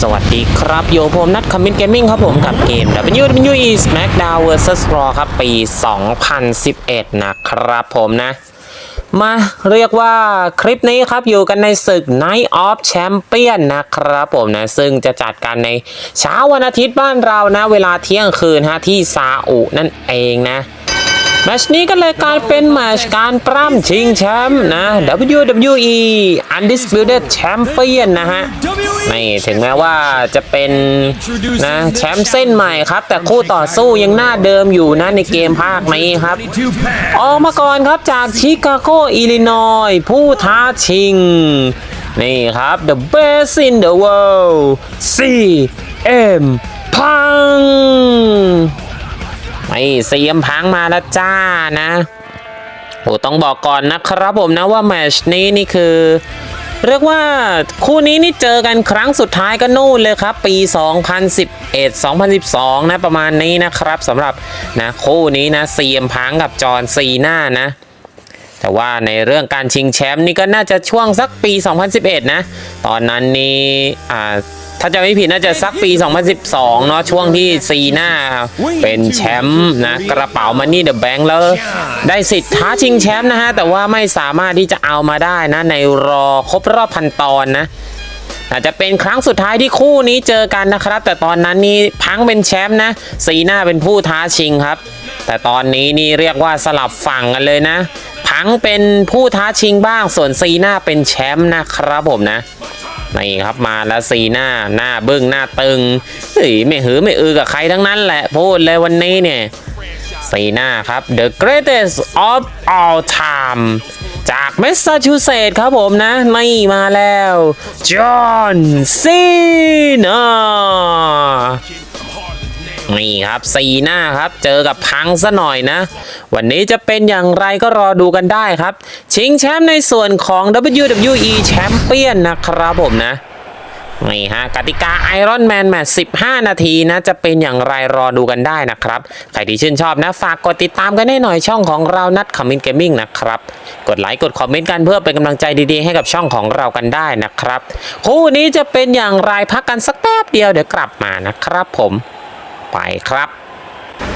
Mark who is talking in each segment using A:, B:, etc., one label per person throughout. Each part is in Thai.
A: สวัสดีครับโยผมนัทคอมมินเกมมิ่งครับผมกับเกม WWE SmackDown vs Raw ครับ ปี 2011 นะครับผมนะ มาเรียกว่าคลิปนี้ครับอยู่กันในศึก Night of Champion นะครับผมนะ ซึ่งจะจัดกันในเช้าวันอาทิตย์บ้านเรานะ เวลาเที่ยงคืนฮะที่ซาอุนั่นเองนะ แมชนี้ก็เลยกลายเป็นแมชการปล้ำชิงแชมป์นะ WWE Undisputed Champion นะฮะไม่ถึงแม้ว่าจะเป็นนะแชมป์เส้นใหม่ครับ แต่คู่ต่อสู้ยังหน้าเดิมอยู่นะในเกมภาคนี้ครับ ออกมาก่อนครับจากชิคาโกอิลลินอยผู้ท้าชิง นี่ครับ the best in the world CM พัง ไอ้เซียมพังมาแล้วจ้านะโอ้ต้องบอกก่อนนะครับผมนะว่าแมชนี้นี่คือเรียกว่าคู่นี้นี่เจอกันครั้งสุดท้ายก็นู่นเลยครับ ปี 2011 2012 นะประมาณนี้นะครับสำหรับนะคู่นี้นะเซียมพังกับจอห์นซีน่านะ แต่ว่าในเรื่องการชิงแชมป์นี่ก็น่าจะช่วงสักปี 2011 นะ ตอนนั้นนี่อ่า ถ้าจะไม่ผิดน่าจะสักปี 2012 เนาะช่วงที่ซีน่าเป็นแชมป์นะกระเป๋ามันนี่เดอะแบงค์แล้วได้สิทธิ์ท้าชิงแชมป์นะฮะ แต่ว่าไม่สามารถที่จะเอามาได้นะ ในรอครบรอบพันตอนนะอาจจะเป็นครั้งสุดท้ายที่คู่นี้เจอกันนะครับ แต่ตอนนั้นนี่พังเป็นแชมป์นะ ซีน่าเป็นผู้ท้าชิงครับ แต่ตอนนี้นี่เรียกว่าสลับฝั่งกันเลยนะ พังเป็นผู้ท้าชิงบ้างส่วนซีน่าเป็นแชมป์นะครับผมนะ นี่ครับมาแล้วซีหน้าหน้าบึ้งหน้าตึงเฮ้ยไม่หือไม่อือกับใครทั้งนั้นแหละ พูดเลยวันนี้เนี่ยซีหน้าครับ The greatest of all time จากแมสซาชูเซตส์ครับผมนะนี่มาแล้ว จอห์นซีนา นี่ครับซีหน้าครับ เจอกับพังซะหน่อยนะ วันนี้จะเป็นอย่างไรก็รอดูกันได้ครับ ชิงแชมป์ในส่วนของ WWE Champion นะครับผมนะนี่ฮะกติกา Iron Man Match 15 นาทีนะจะเป็นอย่างไรรอดูกันได้นะครับ ใครที่ชื่นชอบนะ ฝากกดติดตามกันให้หน่อยช่องของเรานัดคอมมินเกมมิ่งนะครับ กดไลค์กดคอมเมนต์กันเพื่อเป็นกำลังใจดีๆ ให้กับช่องของเรากันได้นะครับ คู่นี้จะเป็นอย่างไรพักกันสักแป๊บเดียวเดี๋ยวกลับมานะครับผม ไปครับ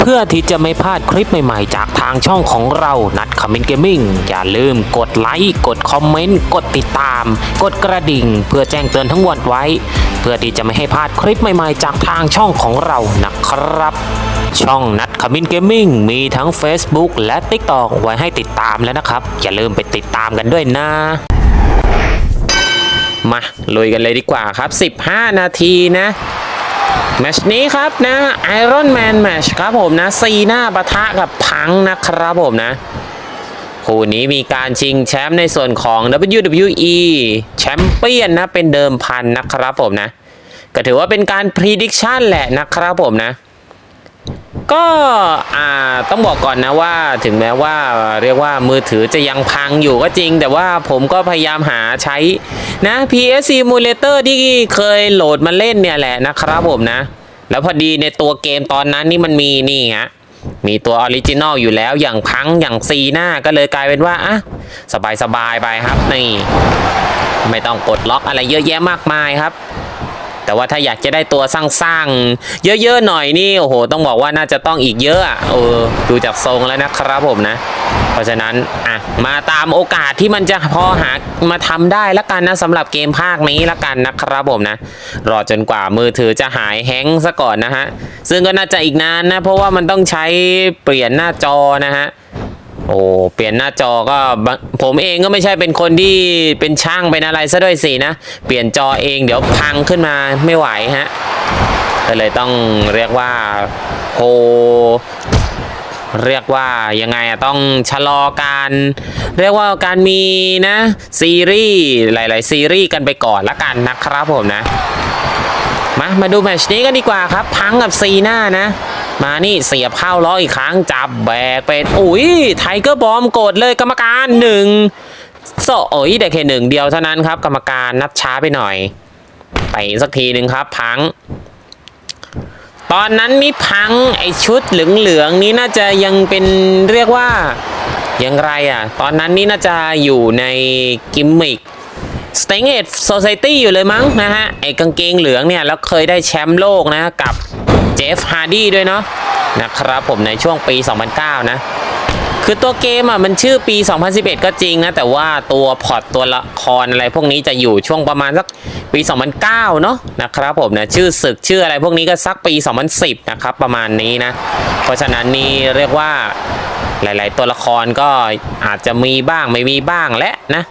A: เพื่อที่จะไม่พลาดคลิปใหม่ๆ จากทางช่องของเรานัดคอมเมนต์เกมมิ่งอย่าลืมกดไลค์กดคอมเมนต์กดติดตาม กดกระดิ่ง เพื่อแจ้งเตือนทั้งวันไว้ เพื่อที่จะไม่ให้พลาดคลิปใหม่ๆ จากทางช่องของเรานะครับช่องนัดคอมเมนต์เกมมิ่งมีทั้ง Facebook และ TikTok ไว้ให้ติดตามแล้วนะครับ อย่าลืมไปติดตามกันด้วยนะ มาลุยกันเลยดีกว่าครับ 15 นาทีนะ แมชนี้ครับนะไอรอนแมนแมชครับผมนะซีหน้าปะทะกับพังนะครับผมนะ คู่นี้มีการชิงแชมป์ในส่วนของ WWE แชมเปี้ยนนะเป็นเดิมพันนะครับผมนะ ก็ถือว่าเป็นการพ rediction แหละนะครับผมนะ ก็อ่าต้องบอกก่อนนะว่าถึงแม้ว่าเรียกว่ามือถือจะยังพังอยู่ก็จริง แต่ว่าผมก็พยายามหาใช้นะ PS Simulator ที่เคยโหลดมาเล่นเนี่ยแหละนะครับผมนะ แล้วพอดีในตัวเกมตอนนั้นนี่มันมีนี่ฮะมีตัวออริจินอลอยู่แล้วอย่างพังอย่างซีหน้าก็เลยกลายเป็นว่าอะสบายสบายไปครับนี่ ไม่ต้องกดล็อกอะไรเยอะแยะมากมายครับ แต่ว่าถ้าอยากจะได้ตัวสร้างๆเยอะๆหน่อยนี่โอ้โห ต้องบอกว่าน่าจะต้องอีกเยอะอะเออดูจากทรงแล้วนะครับผมนะ เพราะฉะนั้นอะมาตามโอกาสที่มันจะพอหามาทำได้ละกันนะสำหรับเกมภาคนี้ละกันนะครับผมนะ รอจนกว่ามือถือจะหายแฮงซะก่อนนะฮะซึ่งก็น่าจะอีกนานนะเพราะว่ามันต้องใช้เปลี่ยนหน้าจอนะฮะ โอ้เปลี่ยนหน้าจอก็ผมเองก็ไม่ใช่เป็นคนที่เป็นช่างเป็นอะไรซะด้วยสินะ เปลี่ยนจอเองเดี๋ยวพังขึ้นมาไม่ไหวฮะก็เลยต้องเรียกว่าโฮเรียกว่ายังไงอะต้องชะลอการ เรียกว่าการมีนะซีรีส์หลาย ๆ ซีรีส์กันไปก่อนละกันนะครับผมนะ มามาดูแมชนี้กันดีกว่าครับ พังกับซีหน้านะ มานี่เสียบเข้าล้ออีกครั้งจับแบกเป็นอุ้ยไทเกอร์บอมกดเลยกรรมการหนึ่งโซโอ้ยได้แค่หนึ่งเดียวเท่านั้นครับ กรรมการนับช้าไปหน่อย ไปสักทีหนึ่งครับพัง ตอนนั้นนี่พังไอชุดเหลืองๆนี้น่าจะยังเป็นเรียกว่าอยังไรอะ ตอนนั้นนี่น่าจะอยู่ในกิมมิก s t a n g e d Society อยู่เลยมั้งนะฮะไอกางเกงเหลืองเนี่ย แล้วเคยได้แชมป์โลกนะกับ เจฟฮาร์ดีด้วยเนาะนะครับผมในช่วงปี 2009 นะ คือตัวเกมอะมันชื่อปี 2011 ก็จริงนะ แต่ว่าตัวพอร์ตตัวละครอะไรพวกนี้จะอยู่ช่วงประมาณสักปี 2009 เนาะนะครับผมนะชื่อศึกชื่ออะไรพวกนี้ก็สักปี 2010 นะครับประมาณนี้นะ เพราะฉะนั้นนี่เรียกว่าหลาย ๆ ตัวละครก็อาจจะมีบ้างไม่มีบ้างและนะ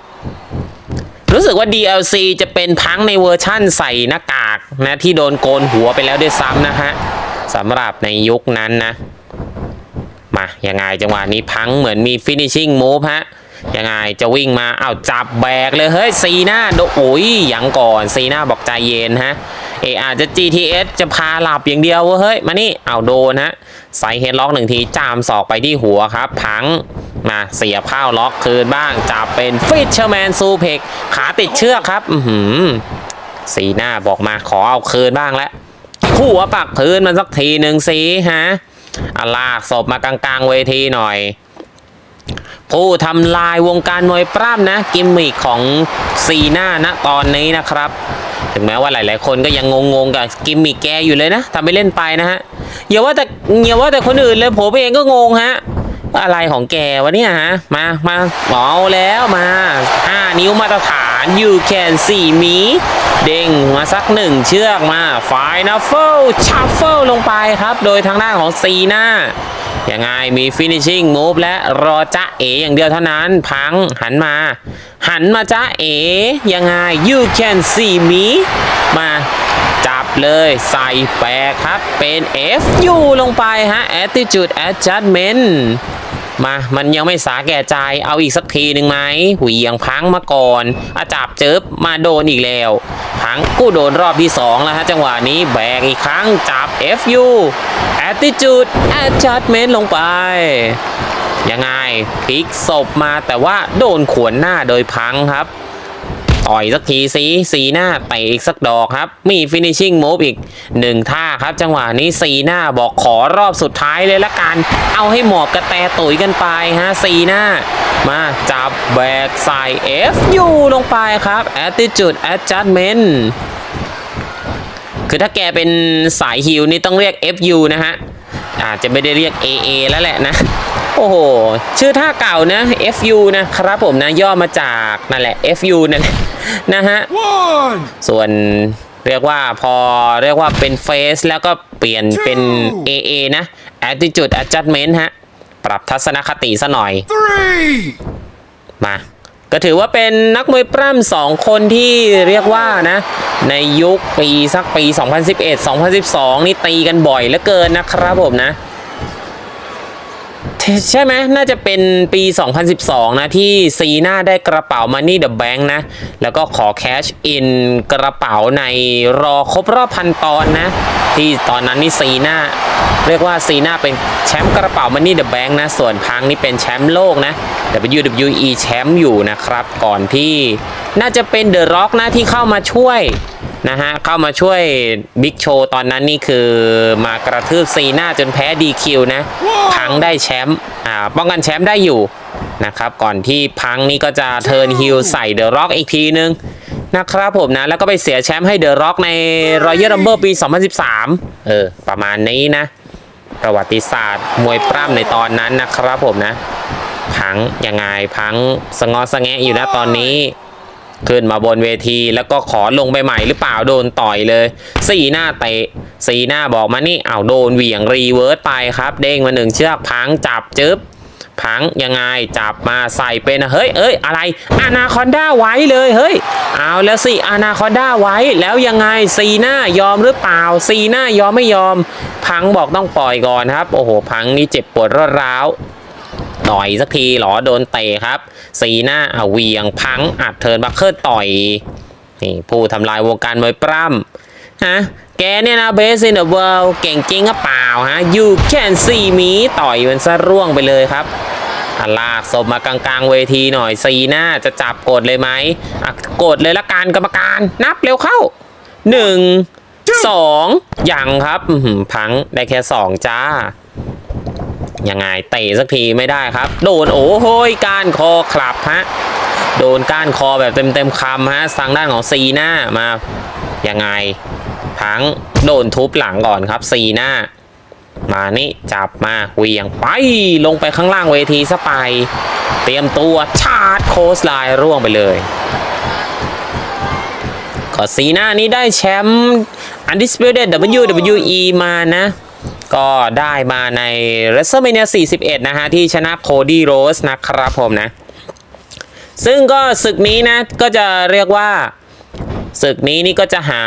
A: รู้สึกว่า DLC จะเป็นพังในเวอร์ชั่นใส่หน้ากาก นะที่โดนโกนหัวไปแล้วด้วยซ้ำนะฮะสำหรับในยุคนั้นนะ มายังไงจังหวะนี้พังเหมือนมี finishing move ฮะยังไงจะวิ่งมาเอ้าจับแบกเลยเฮ้ยซีหน้าโดโอ้ยยังก่อนซีหน้าบอกใจเย็นฮะเออาจจะ GTS จะพาหลับอย่างเดียวเฮ้ยมานี่เอาโดนฮะใส่เฮดล็อกหนึ่งทีจามศอกไปที่หัวครับ พังมาเสียบข้าวล็อกคืนบ้างจับเป็นฟิชเชอร์แมนซูเพกขาติดเชือกครับ อือหือ สีหน้าบอกมาขอเอาคืนบ้างแล้วหัวปักพื้นมันสักทีหนึ่งสิฮะอาลากศพมากลางๆเวทีหน่อย ผู้ทำลายวงการมวยปล้ำนะ กิมมิคของซีน่านะตอนนี้นะครับ ถึงแม้ว่าหลาย ๆ คนก็ยังงงๆกับกิมมิคแกอยู่เลยนะทำไปเล่นไปนะฮะอย่าว่าแต่อย่าว่าแต่คนอื่นเลยผมเองก็งงฮะ อะไรของแกวะเนี่ยฮะ มา มาเอาแล้วมา 5 นิ้วมาตรฐาน you can see me เด้งมาสักหนึ่งเชือกมา final shuffle ลลงไปครับ โดยทางด้านของซีน่ายังไงมี finishing move และรอจ้าเออย่างเดียวเท่านั้น พังหันมา หันมาจ้าเอยังไง you can see me มา เลยใส่แปะครับ เป็น FU ลงไปฮะ attitude adjustment มา มันยังไม่สาแก่ใจ เอาอีกสักทีหนึ่งไหมหวียงพังมาก่อน อาจับเจิบมาโดนอีกแล้ว พังกู้โดนรอบที่ 2 แล้วฮะจังหวะนี้แบกอีกครั้งจับ FU attitude adjustment ลงไป ยังไงพลิกศพมาแต่ว่าโดนขวนหน้าโดยพังครับ ต่อยสักทีสีสีหน้าเตะอีกสักดอกครับ มี finishing move อีกหนึ่งท่าครับ จังหวะนี้สีหน้าบอกขอรอบสุดท้ายเลยละกัน เอาให้หมอบกระแตตุ๋ยกันไปฮะสีหน้า มาจับแบกใส่ FU ลงไปครับ attitude adjustment คือถ้าแกเป็นสายฮิวนี่ต้องเรียก FU นะฮะ อาจจะไม่ได้เรียก AA แล้วแหละนะ โอ้โห ชื่อท่าเก่านะ FU นะครับผมนะย่อมาจากนั่นแหละ FU นั่นแหละนะฮะ
B: One,
A: ส่วนเรียกว่าพอเรียกว่าเป็นเฟสแล้วก็เปลี่ยนเป็น AA นะ attitude adjustment ฮะ ปรับทัศนคติซะหน่อย
B: three,
A: มา ก็ถือว่าเป็นนักมวยปล้ำสองคนที่เรียกว่านะ ในยุคปีสักปี 2011 2012 นี่ตีกันบ่อยเหลือเกินนะครับผมนะ ใช่ไหมน่าจะเป็นปี 2012 นะ ที่ซีน่าได้กระเป๋า Money the Bank นะ แล้วก็ขอแคชอินกระเป๋าในรอครบรอบพันตอนนะ ที่ตอนนั้นนี่ซีน่าเรียกว่าซีน่าเป็นแชมป์กระเป๋า Money the Bank นะ ส่วนพังนี่เป็นแชมป์โลกนะ WWE แชมป์อยู่นะครับ ก่อนที่น่าจะเป็นเดอะร็อกนะที่เข้ามาช่วย นะฮะ เข้ามาช่วยบิ๊กโชว์ตอนนั้นนี่คือมากระทืบซีน่าจนแพ้ดีคิวนะพังได้แชมป์อ่าป้องกันแชมป์ได้อยู่นะครับก่อนที่พังนี่ก็จะเทิร์นฮิลใส่เดอะร็อกอีกทีนึงนะครับผมนะแล้วก็ไปเสียแชมป์ให้เดอะร็อกในรอยัลรัมเบิลปี 2013 เออ ประมาณนี้นะ ประวัติศาสตร์มวยปล้ำในตอนนั้นนะครับผมนะ พังยังไงพังสงอสงแงะอยู่นะตอนนี้ ขึ้นมาบนเวที แล้วก็ขอลงไปใหม่หรือเปล่าโดนต่อยเลยสีหน้าเตะสีหน้าบอกมานี่เอาโดนเหวี่ยงรีเวิร์สไปครับ เด้งมาหนึ่งเชือกพังจับจึ๊บพังยังไงจับมาใส่เป็นเฮ้ยเอ้ยอะไรอนาคอนด้าไว้เลยเฮ้ยเอาแล้วสิอนาคอนด้าไว้แล้วยังไงซีหน้ายอมหรือเปล่าซีหน้ายอมไม่ยอม พังบอกต้องปล่อยก่อนครับ โอ้โหพังนี่เจ็บปวดร้าว ต่อยสักทีเหรอโดนเตะครับ สีหน้าเอาเวียงพังอัดเทิร์นบัคเคิลต่อยนี่ผู้ทำลายวงการมวยปล้ำฮะแกเนี่ยนะ best in the world เก่งจริงก็เปล่าฮะ you can see me ต่อยมันซะร่วงไปเลยครับอลากศพมากลางๆเวทีหน่อยซีหน้าจะจับกดเลยไหมกดเลยละกันกรรมการนับเร็วเข้าหนึ่งสองยังครับพังได้แค่สองจ้า ยังไงเตะสักทีไม่ได้ครับ โดนโอ้โหก้านคอคลับฮะโดนก้านคอแบบเต็มเต็มๆคำฮะทางด้านของซีหน้ามายังไงพังโดนทุบหลังก่อนครับซีหน้า มานี่จับมาเวียงไปลงไปข้างล่างเวทีซะไป เตรียมตัวชาร์จโคสไลน์ร่วงไปเลยก็ซีหน้านี้ได้แชมป์ Undisputed WWE มานะ ก็ได้มาใน WrestleMania 41 นะฮะ ที่ชนะโคดี้โรสนะครับผมนะ ซึ่งก็ศึกนี้นะ ก็จะเรียกว่าศึกนี้นี่ก็จะหา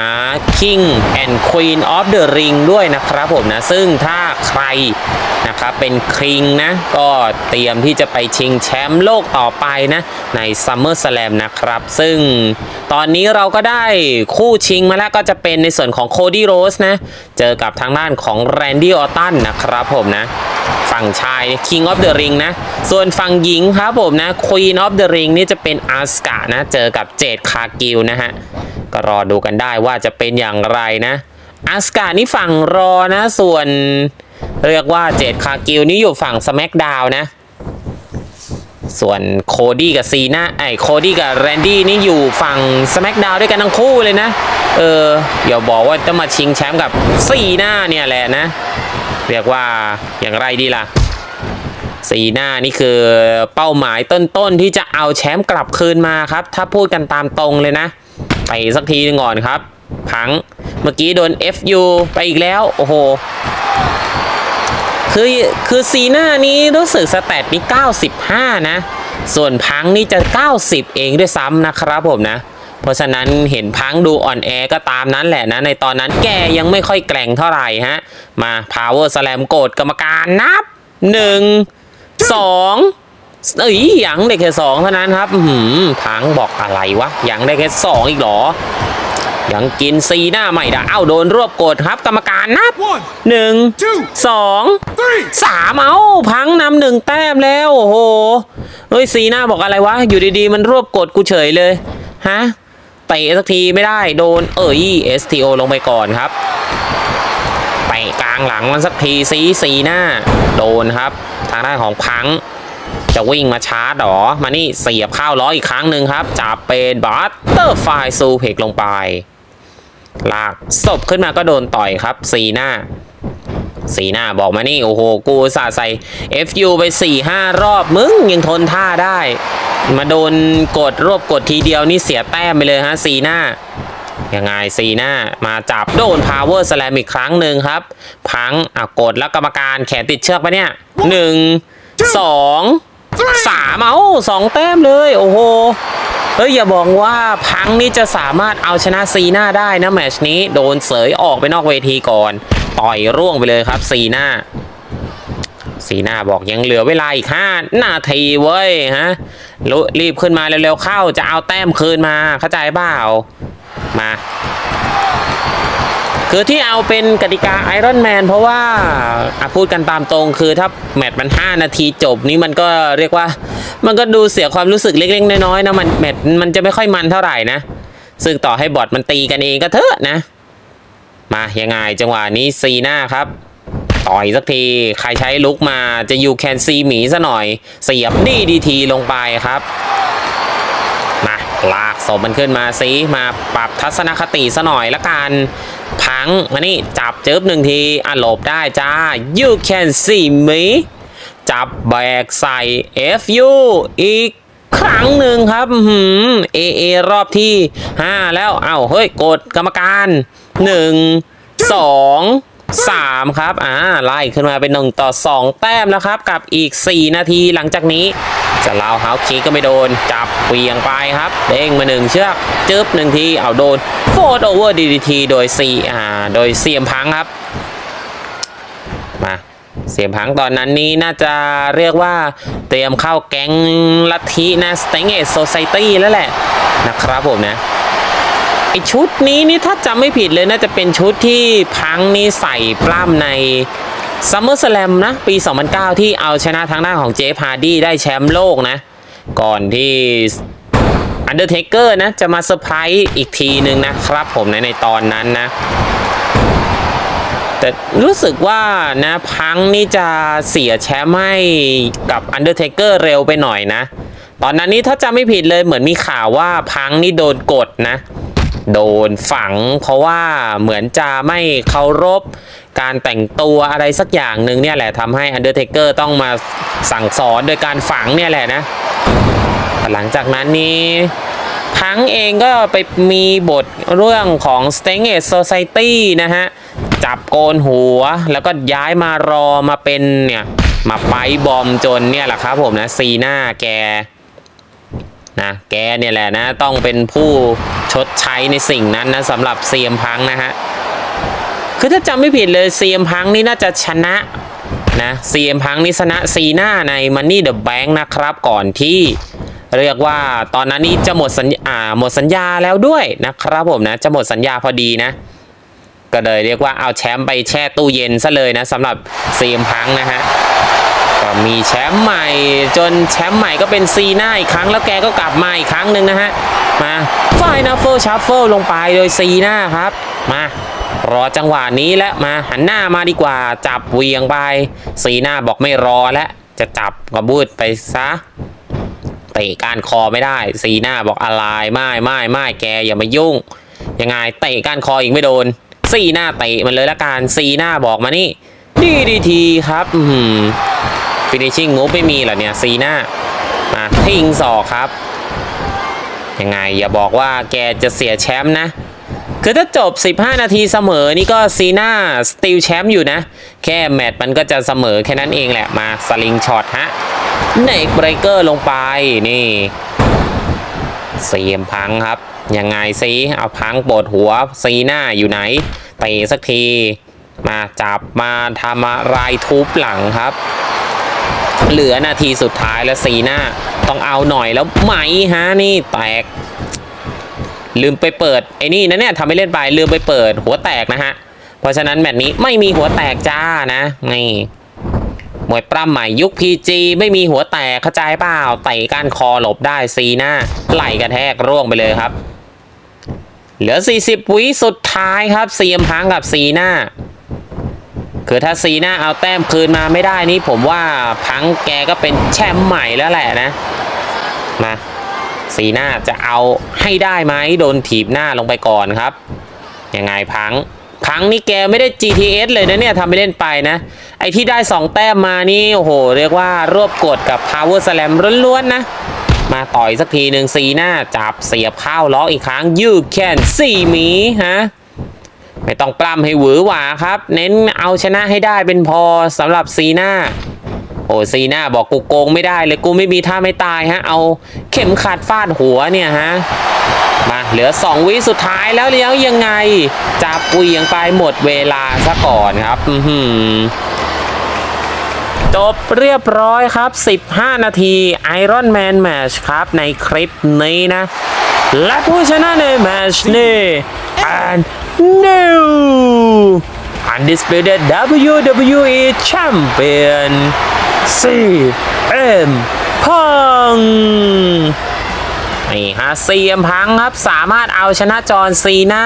A: King and Queen of the Ring ด้วยนะครับผมนะ ซึ่งถ้าใคร นะครับเป็น King นะ ก็เตรียมที่จะไปชิงแชมป์โลกต่อไปนะ ใน Summer Slam นะครับ ซึ่งตอนนี้เราก็ได้คู่ชิงมาแล้วก็จะเป็นในส่วนของ Cody Rhodes นะ เจอกับทางด้านของ Randy Orton นะครับผมนะ ฝั่งชาย King of the Ring นะ ส่วนฝั่งหญิงครับผมนะ Queen of the Ring นี่จะเป็นอาสกานะ เจอกับเจดคากิลนะฮะ ก็รอดูกันได้ว่าจะเป็นอย่างไรนะอาสกานี่ฝั่งรอนะส่วน เรียกว่าเจดคากิลนี่อยู่ฝั่งสแม k ดาวนะ ส่วนโคดี้กับซีนาไอโคดี้กับแรนดี้นี่อยู่ฝั่งสแม k ดาวด้วยกันทั้งคู่เลยนะ เอออย่าบอกว่าจะมาชิงแชมป์กับซีนาเนี่ยแหละนะ เรียกว่าอย่างไรดีล่ะสีหน้านี่คือเป้าหมายต้นๆที่จะเอาแชมป์กลับคืนมาครับ ถ้าพูดกันตามตรงเลยนะไปสักทีหนึงก่อนครับ พังเมื่อกี้โดน FU ไปอีกแล้ว โอ้โห คือคือซีหน้านี้รู้สึกสแตทนี่95 นะ ส่วนพังนี่จะ 90 เองด้วยซ้ำนะครับผมนะ เพราะฉะนั้นเห็นพังดูอ่อนแอก็ตามนั้นแหละนะ ในตอนนั้นแกยังไม่ค่อยแกร่งเท่าไหร่ฮะ มา Power Slam โกดกรรมการนับ 1 2เอ้ยยังได้แค่สองเท่านั้นครับ หืมพังบอกอะไรวะยังได้แค่สองอีกหรอ ยังกินซีหน้าไม่ได้เอ้าโดนรวบกดครับ กรรมการนับ
B: One,
A: หนึ่ง
B: two,
A: สอง
B: three.
A: สามเอ้าพังนำหนึ่งแต้มแล้วโอ้โหเฮ้ยซีหน้าบอกอะไรวะ อยู่ดีๆ มันรวบกดกูเฉยเลยฮะเตะสักทีไม่ได้โดนเอ้ย STO ลงไปก่อนครับเตะกลางหลังมันสักทีซีซีหน้า โดนครับ ทางด้านของพังจะวิ่งมาชาร์จหรอ มานี่เสียบเข้าล้ออีกครั้งหนึ่งครับจับเป็นบัตเตอร์ไฟซูเพกลงไป ลากศพขึ้นมาก็โดนต่อยครับซีหน้า สีหน้าบอกมานี่ โอ้โห กูสาใส่ FU ไป 4 5 รอบมึงยังทนท่าได้ มาโดนกดรวบกดทีเดียวนี่เสียแต้มไปเลยฮะสีหน้ายังไงสีหน้ามาจับโดน power slam อีกครั้งหนึ่งครับ พังอะกดแล้วกรรมการแขนติดเชือกปะเนี่ยหนึ่งสองสามเอาสองแต้มเลย โอ้โห เฮ้ยอย่าบอกว่าพังนี่จะสามารถเอาชนะซีหน้าได้นะแมชนี้โดนเสยออกไปนอกเวทีก่อน ต่อยร่วงไปเลยครับซีหน้าสีหน้าบอกยังเหลือเวลาอีก5นาทีเว้ยฮะรีบขึ้นมาเร็วๆเข้าจะเอาแต้มคืนมาเข้าใจเปล่ามา คือที่เอาเป็นกติกาไอรอนแมนเพราะว่าอะพูดกันตามตรงคือถ้าแมตช์มัน 5 นาทีจบนี้มันก็เรียกว่า มันก็ดูเสียความรู้สึกเล็กๆ น้อยๆนะมันแมตช์มันจะไม่ค่อยมันเท่าไหร่นะ ซึ่งต่อให้บอทมันตีกันเองก็เถอะนะ มายังไงจังหวะนี้ซีหน้าครับ ต่อยสักที ใครใช้ลุกมาจะอยู่แคนซีหมีซะหน่อย เสียบดีดีทีลงไปครับมาลากศพมันขึ้นมาซิมาปรับทัศนคติซะหน่อยละกัน พังมานี่จับเจิบหนึ่งทีอะหลบได้จ้า you can see me จับแบกใส่ fu อีกครั้งหนึ่งครับอื้อหืม aa รอบที่ 5 แล้ว เอ้าเฮ้ยกดกรรมการ 1 2 3 ครับ อ่า ไล่ขึ้นมาเป็น 1 ต่อ 2 แต้มแล้วครับ กับอีก 4 นาทีหลังจากนี้ จะลาวเฮาคิกก็ไม่โดน จับเปลี่ยงไปครับ เด้งมาหนึ่งเชือกจึ๊บหนึ่งทีเอาโดนโฟร์โอเวอร์ดีดีทีโดยซีอ่าโดยเสียมพังครับ มาเสียมพังตอนนั้นนี้น่าจะเรียกว่าเตรียมเข้าแก๊งลัทธินะ s t a n g a g e Society แล้วแหละนะครับผมนะไอชุดนี้นี่ถ้าจำไม่ผิดเลยน่าจะเป็นชุดที่พังนี่ใส่ปล้ำใน Summer Slam นะ ปี 2009 ที่เอาชนะทางด้านของเจฟฮาร์ดี้ได้แชมป์โลกนะ ก่อนที่ Undertaker นะ จะมาเซอร์ไพรส์อีกทีหนึ่งนะครับผมในในตอนนั้นนะ แต่รู้สึกว่านะ พังนี่จะเสียแชมป์ให้กับ Undertaker เร็วไปหน่อยนะ ตอนนั้นนี่ถ้าจำไม่ผิดเลยเหมือนมีข่าวว่าพังนี่โดนกดนะ โดนฝังเพราะว่าเหมือนจะไม่เคารพ การแต่งตัวอะไรสักอย่างหนึ่งเนี่ยแหละทำให้ Undertaker ต้องมาสั่งสอนโดยการฝังเนี่ยแหละนะหลังจากนั้นนี้พังเองก็ไปมีบทเรื่องของ s t a n g a g e Society นะฮะ จับโกนหัวแล้วก็ย้ายมารอมาเป็นเนี่ยมาไปบอมจนเนี่ยแหละครับผมนะซีหน้าแกนะแกเนี่ยแหละนะ ต้องเป็นผู้ชดใช้ในสิ่งนั้นนะสำหรับเซียมพังนะฮะ คือถ้าจำไม่ผิดเลยเซียมพังนี่น่าจะชนะนะเซียมพังนี่ชนะซีหน้าใน Money the Bank นะครับก่อนที่เรียกว่าตอนนั้นนี่จะหมดสัญญาหมดสัญญาแล้วด้วยนะครับผมนะจะหมดสัญญาพอดีนะ ก็เลยเรียกว่าเอาแชมป์ไปแช่ตู้เย็นซะเลยนะสำหรับเซียมพังนะฮะก็มีแชมป์ใหม่จนแชมป์ใหม่ก็เป็นซีหน้าอีกครั้งแล้วแกก็กลับมาอีกครั้งหนึ่งนะฮะมาไฟนาเฟิลชัฟเฟิลลงไปโดยซีหน้าครับมา รอจังหวะนี้แล้วมาหันหน้ามาดีกว่าจับเวียงไปซีหน้าบอกไม่รอแล้วจะจับกระบูดไปซะเตะก้านคอไม่ได้ซีหน้าบอกอะไรไม่ไม่ไม่แกอย่ามายุ่ง ยังไงเตะก้านคออีกไม่โดนซีหน้าเตะมันเลยละกันซีหน้าบอกมานี่ดีดีทีครับอืมฟินิชชิ่งงูไม่มีเหรอเนี่ยซีหน้ามาทิ้งศอกครับยังไงอย่าบอกว่าแกจะเสียแชมป์นะ คือถ้าจบ 15 นาทีเสมอนี่ก็ซีน่าสติลแชมป์อยู่นะ แค่แมตช์มันก็จะเสมอแค่นั้นเองแหละมาสลิงช็อตฮะเนกเบรเกอร์ลงไปนี่เสียมพังครับ ยังไงซีเอาพังปวดหัวซีหน้าอยู่ไหนเตะสักที มาจับมาทำอะไรทุบหลังครับ เหลือนาทีสุดท้ายแล้วซีหน้าต้องเอาหน่อยแล้วไหมฮะนี่แตก ลืมไปเปิดไอ้นี่นะเนี่ยทำให้เล่นไปลืมไปเปิดหัวแตกนะฮะ เพราะฉะนั้นแมตช์นี้ไม่มีหัวแตกจ้านะนี่มวยปล้ำใหม่ยุค PG ไม่มีหัวแตกเข้าใจเปล่าเตะก้านคอหลบได้ซีหน้าไหลกระแทกร่วงไปเลยครับ เหลือ 40 วิสุดท้ายครับเซียมพังกับซีหน้า คือถ้าซีหน้าเอาแต้มคืนมาไม่ได้นี่ผมว่าพังแกก็เป็นแชมป์ใหม่แล้วแหละนะมา ซีหน้าจะเอาให้ได้ไหมโดนถีบหน้าลงไปก่อนครับ ยังไงพัง พังนี่แกไม่ได้ GTS เลยนะเนี่ยทำไปเล่นไปนะ ไอที่ได้ 2 แต้มมานี่โอ้โห เรียกว่ารวบกดกับ Power Slam ล้วนๆนะ มาต่อยสักทีหนึ่งซีหน้าจับเสียบเข้าล็อกอีกครั้ง ยืดแขนสี่หมีฮะไม่ต้องปล้ำให้หวือหวาครับ เน้นเอาชนะให้ได้เป็นพอสำหรับซีน่า โอ้ซีน่าบอกกูโกงไม่ได้เลยกูไม่มีท่าไม่ตายฮะ เอาเข็มขัดฟาดหัวเนี่ยฮะมาเหลือ 2 วิสุดท้ายแล้วเลี้ยวยังไงจับเหวียงไปหมดเวลาซะก่อนครับอืจบเรียบร้อยครับ 15 นาที Iron Man Match ครับในคลิปนี้นะ และผู้ชนะในแมชนี้ and new undisputed WWE Champion CM Punk นี่ฮะ CM Punk ครับสามารถเอาชนะจอห์นซีนา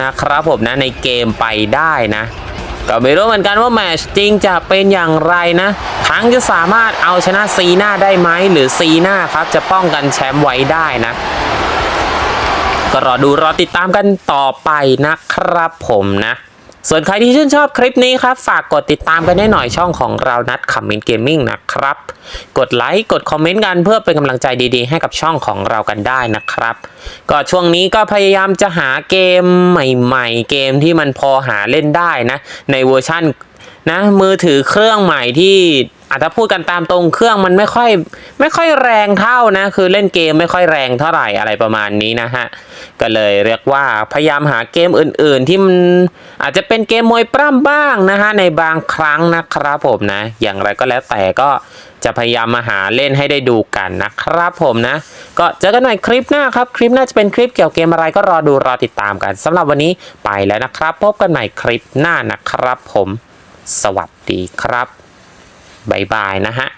A: นะครับผมนะในเกมไปได้นะก็ไม่รู้เหมือนกันว่าแมชจริงจะเป็นอย่างไรนะพังจะสามารถเอาชนะซีน่าได้ไหมหรือซีน่าครับจะป้องกันแชมป์ไว้ได้นะ ก็รอดูรอติดตามกันต่อไปนะครับผมนะ ส่วนใครที่ชื่นชอบคลิปนี้ครับ ฝากกดติดตามกันได้หน่อยช่องของเรานัดคอมเมนต์เกมมิ่งนะครับ กดไลค์กดคอมเมนต์กันเพื่อเป็นกำลังใจดีๆ ให้กับช่องของเรากันได้นะครับ ก็ช่วงนี้ก็พยายามจะหาเกมใหม่ ๆ เกมที่มันพอหาเล่นได้นะ ในเวอร์ชั่น นะมือถือเครื่องใหม่ที่อาจจะพูดกันตามตรงเครื่องมันไม่ค่อยไม่ค่อยแรงเท่านะ คือเล่นเกมไม่ค่อยแรงเท่าไหร่อะไรประมาณนี้นะฮะก็เลยเรียกว่าพยายามหาเกมอื่น ๆ ที่มันอาจจะเป็นเกมมวยปล้ำบ้างนะฮะในบางครั้งนะครับผมนะ อย่างไรก็แล้วแต่ก็จะพยายามมาหาเล่นให้ได้ดูกันนะครับผมนะ ก็เจอกันใหม่คลิปหน้าครับ คลิปหน้าจะเป็นคลิปเกี่ยวกับเกมอะไรก็รอดูรอติดตามกันสำหรับวันนี้ไปแล้วนะครับ พบกันใหม่คลิปหน้านะครับผม สวัสดีครับ บ๊ายบายนะฮะ